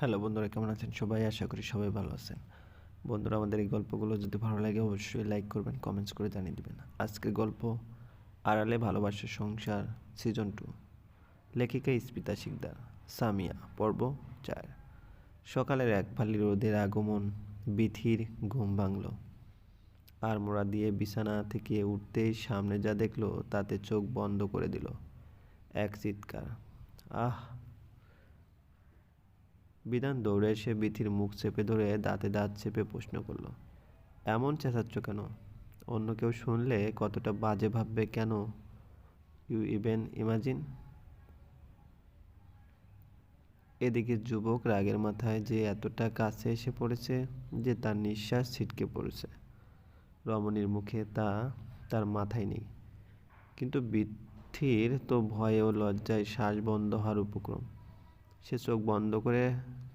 Hello বন্ধুরা, কেমন আছেন সবাই? আশা করি সবাই ভালো আছেন। বন্ধুরা, আমাদের এই গল্পগুলো যদি ভালো লাগে, অবশ্যই লাইক করবেন কমেন্টস করে জানিয়ে দেবেন। আজকের গল্প, আড়ালে ভালোবাসার সংসার সিজন টু লেখিকা ইস্পিতা শিকদার, সামিয়া, পর্ব চার। সকালের এক ফালি রোদের আগমন, বিথির ঘুম ভাঙল। আর মোড়া দিয়ে বিছানা থেকে উঠতেই সামনে যা দেখল, তাতে চোখ বন্ধ করে দিল। এক চিৎকার, আহ বিধান দৌড়ে এসে বিথির মুখ চেপে ধরে দাঁতে দাঁত চেপে প্রশ্ন করল, এমন চেঁচাচ্ছ কেন? অন্য কেউ শুনলে কতটা বাজে ভাববে কেন? ইউ ইভেন ইমাজিন এদিকে যুবক রাগের মাথায় যে এতটা কাছে এসে পড়েছে, যে তার নিঃশ্বাস ছিটকে পড়েছে। রমণীর মুখে তা তার মাথায় নেই। কিন্তু বৃদ্ধির তো ভয়ে ও লজ্জায় শ্বাস বন্ধ হওয়ার উপক্রম। সে চোখ বন্ধ করে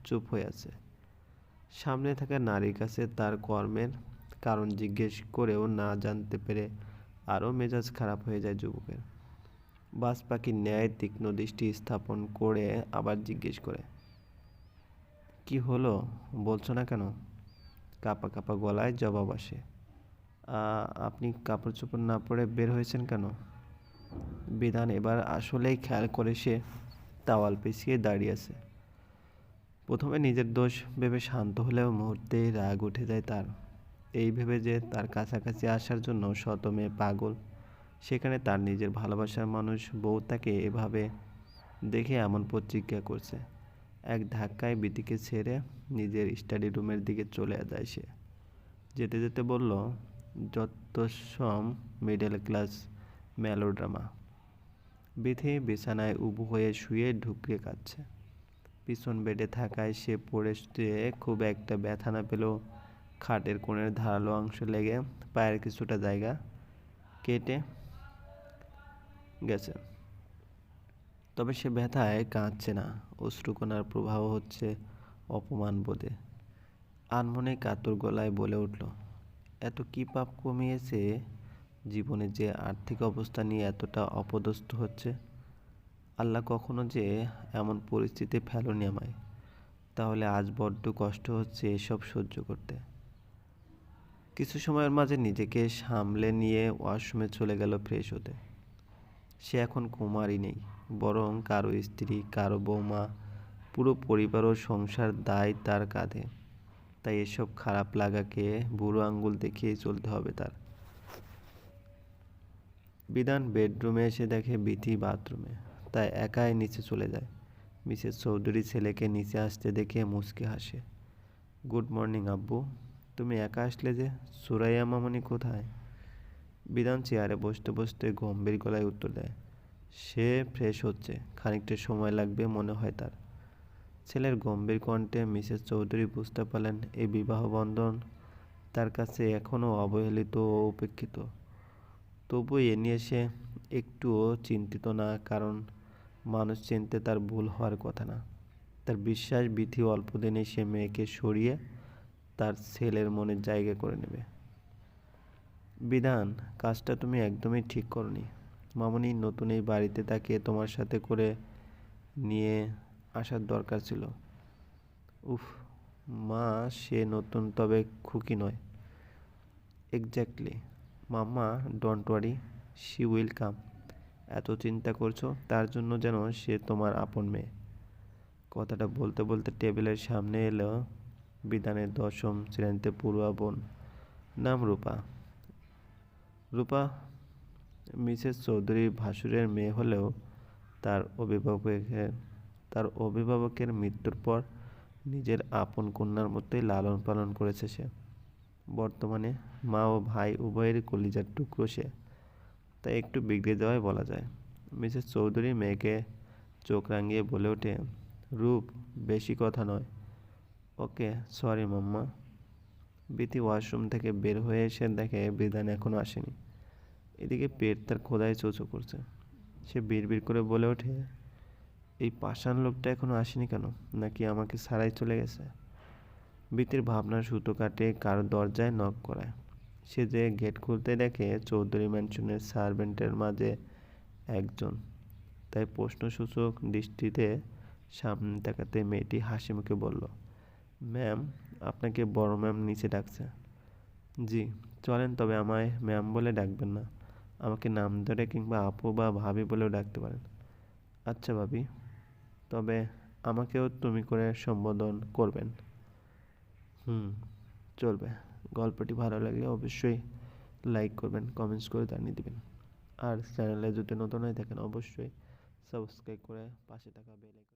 চুপ হয়ে আছে। সামনে থাকা নারীর কাছে তার কর্মের কারণ জিজ্ঞেস করেও না জানতে পেরে আরও মেজাজ খারাপ হয়ে যায় যুবকের। বাস পাখি ন্যায় তীক্ষ্ণ দৃষ্টি স্থাপন করে আবার জিজ্ঞেস করে, কি হলো? বলছো না কেন? কাপা কাপা গলায় জবাব আসে আপনি কাপড় চোপড় না পরে বের হয়েছেন কেন? বিধান এবার আসলেই খেয়াল করে সে তাওয়াল পেঁচিয়ে দাঁড়িয়ে আছে। প্রথমে নিজের দোষ ভেবে শান্ত হলেও মুহূর্তেই রাগ উঠে যায় তার। এই ভেবে যে তার কাছাকাছি আসার জন্য শত মেয়ে পাগল, সেখানে তার নিজের ভালোবাসার মানুষ বউ তাকে এভাবে দেখে এমন প্রতিজ্ঞা করছে। এক ধাক্কায় বিতিকে ছেড়ে নিজের স্টাডি রুমের দিকে চলে যায় সে। যেতে যেতে বলল, যত সম মিডল ক্লাস মেলোড্রামা। বিথি বিছানায় উবু হয়ে শুয়ে ঢুকরে কাঁদছে। পিছন বেডে থাকায় সে পড়ে খুব একটা ব্যথা না পেলেও খাটের কোণের ধারালো অংশ লেগে পায়ের কিছুটা জায়গা কেটে গেছে। তবে সে ব্যথায় কাঁদছে না। অশ্রুকণার প্রভাব হচ্ছে অপমান বোধে। আনমনে কাতর গলায় বলে উঠল, এত কি পাপ কমিয়েছে? জীবনে যে আর্থিক অবস্থা নিয়ে এতটা অপদস্থ হচ্ছে, আল্লাহ কখনো যে এমন পরিস্থিতি ফেলনি আমায়। তাহলে আজ বড্ড কষ্ট হচ্ছে এসব সহ্য করতে। কিছু সময়ের মাঝে নিজেকে সামলে নিয়ে ওয়াশরুমে চলে গেল ফ্রেশ হতে। সে এখন কুমারই নেই, বরং কারও স্ত্রী, কারও বৌমা, পুরো পরিবার ও সংসার দায় তার কাঁধে। তাই এসব খারাপ লাগাকে বুড়ো আঙ্গুল দেখিয়েই চলতে হবে তার। বিধান বেডরুমে এসে দেখে বিথি বাথরুমে। তাই একাই নিচে চলে যায়। মিসেস চৌধুরী ছেলেকে নিচে আসতে দেখে মুচকে হাসে। গুড মর্নিং, আব্বু। তুমি একা আসলে যে? সুরাইয়া মামনি কোথায়? বিধান চেয়ারে বসতে বসতে গম্ভীর গলায় উত্তর দেয়, সে ফ্রেশ হচ্ছে। খানিকটা সময় লাগবে মনে হয় তার। ছেলের গম্ভীর কণ্ঠে মিসেস চৌধুরী বুঝতে পারলেন এই বিবাহ বন্ধন তার কাছে এখনও অবহেলিত ও উপেক্ষিত। তবু এ নিয়ে সে একটুও চিন্তিত না, কারণ মানুষ চিনতে তার ভুল হওয়ার কথা না। তার বিশ্বাস বিধি অল্প দিনে সে মেয়েকে সরিয়ে তার ছেলের মনের জায়গা করে নেবে। বিধান, কাজটা তুমি একদমই ঠিক করনি। মামনি নতুন এই বাড়িতে তাকে তোমার সাথে করে নিয়ে আসার দরকার ছিল। উফ, মা সে নতুন তবে খুকি নয়। Exactly mamma don't worry she will come এত চিন্তা করছ, তার জন্য যেন সে তোমার আপন মেয়ে। কথাটা বলতে বলতে টেবিলের সামনে এলো বিধানের দশম শ্রেণীতে পড়ুয়া বোন। নাম রূপা। রূপা, মিসেস চৌধুরী ভাসুরের মেয়ে হলেও তার অভিভাবকের তার অভিভাবকের মৃত্যুর পর নিজের আপন কন্যার মতোই লালন পালন করেছে সে। বর্তমানে মা ও ভাই উভয়ের কলিজার টুকরো সে। তাই একটু বিগড়ে যাওয়াই বলা যায়। মিসেস চৌধুরী মেয়েকে চোখ রাঙিয়ে বলে ওঠে, রূপ, বেশি কথা নয়। ওকে, সরি মাম্মা। বিতি ওয়াশরুম থেকে বের হয়ে এসে দেখে বিধান এখনও আসেনি। এদিকে পেট তার খোদায় চোচো করছে। সে বিড় করে বলে ওঠে, এই পাষাণ লোকটা এখনও আসেনি কেন? নাকি আমাকে সারাই চলে গেছে? বিতির ভাবনার সুতো কাটে, কারও দরজায় নক করায়। সে যে গেট খুলতে দেখে চৌধুরী ম্যানশনের সার্ভেন্টের মাঝে একজন। তাই প্রশ্নসূচক দৃষ্টিতে সামনে তাকাতে মেয়েটি হাসি মুখে বলল ম্যাম আপনাকে বড় ম্যাম নিচে ডাকছে। জি, চলেন, তবে আমায় ম্যাম বলে ডাকবেন না। আমাকে নাম ধরে কিংবা আপু বা ভাবি বলেও ডাকতে পারেন। আচ্ছা ভাবি, তবে আমাকেও তুমি করে সম্বোধন করবেন। হুম। চলবে। গল্পটি ভালো লাগলে অবশ্যই লাইক করবেন কমেন্টস করে জানিয়ে দেবেন। আর চ্যানেলে যদি নতুন হয়ে থাকেন, অবশ্যই সাবস্ক্রাইব করে পাশে থাকা বেল আইকন